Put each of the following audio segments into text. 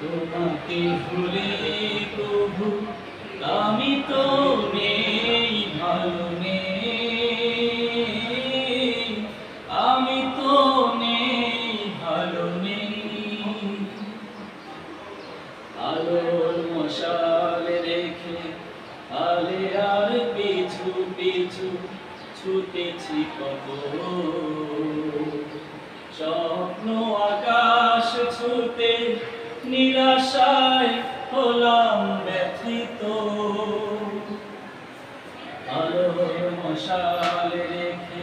তোমাকে ভুলে প্রভু, আমি তো নেই ভালো নেই আমি তো নেই ভালো নেই আলোর মশাল রেখে আলে আর পিছু পিছু ছুটেছি কত স্বপ্ন নিরাশায় হলাম ব্যথিত। আলোর মশাল রেখে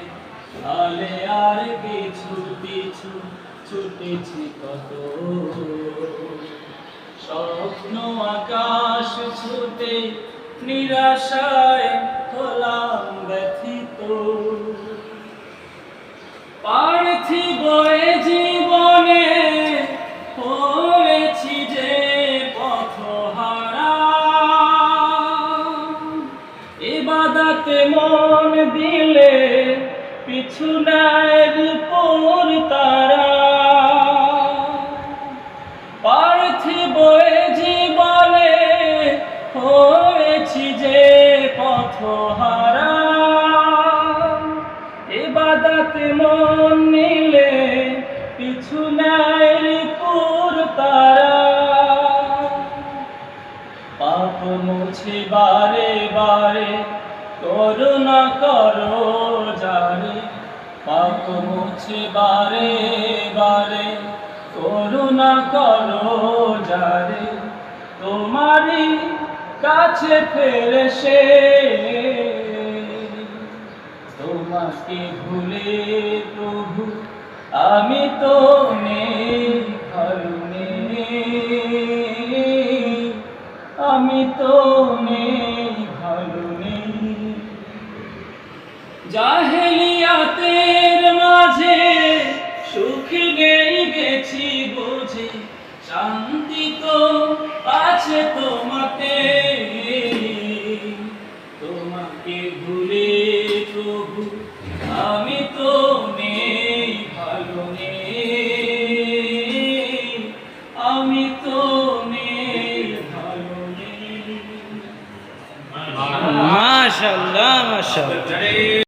আলে আর পিছু পিছু ছুটেছি কত। স্বপ্ন আকাশ ছুটে নিরাশায় হলাম ব্যথিত। পার্থিব পিছু নেয় রূপর তারা। এ জীবনে, হয়েছি যে পথহারা। এবাদাতে মন নিলে পিছু নেয় রূপর তারা। পাপ মুছে বারে বারে করুণা করো পাপ মুছে বারে বারে, করুণা করো যারে, তোমারই কাছে ফেরে সে। তোমাকে ভুলে প্রভু, আমি তো নেই আমি তো নেই ভালো নেই। তোমাতে তোমাকে ভুলে প্রভু আমি তো নেই ভালো নেই। আমি তো নেই ভালো নেই। মাশাল্লাহ মাশাল্লাহ